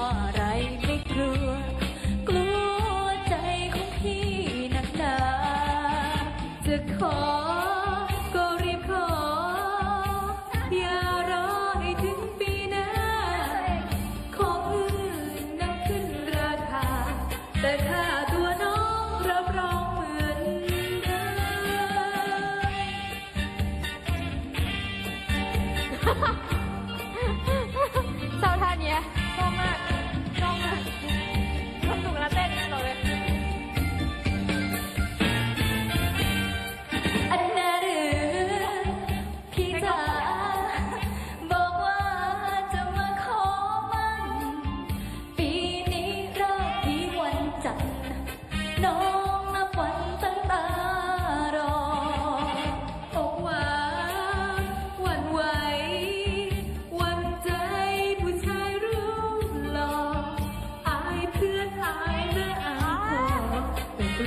ก็อะไรไม่กลัว กลัวใจของพี่นันจะขอก็รีบขอ อย่ารอให้ถึงปีหน้า ขอพื้นนับขึ้นราคา แต่ค่าตัวน้องรับรองเหมือนเดิม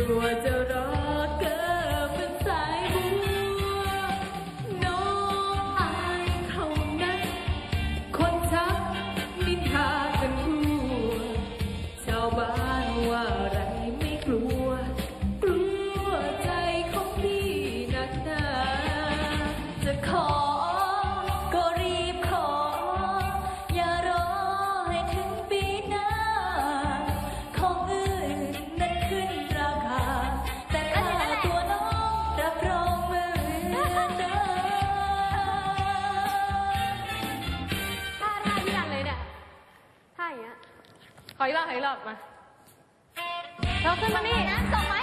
what the ขออีกรอบขออีกรอบมาเราขึ้นมานี่ส่งม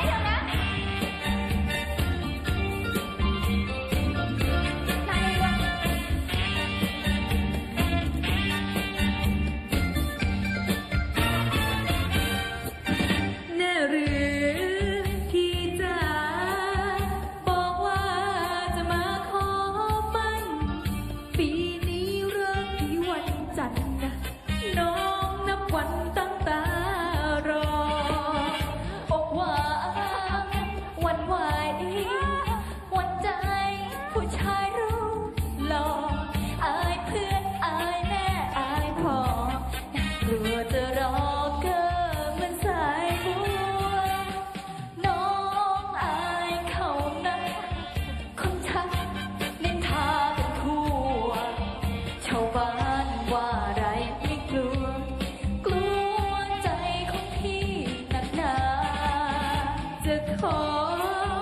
好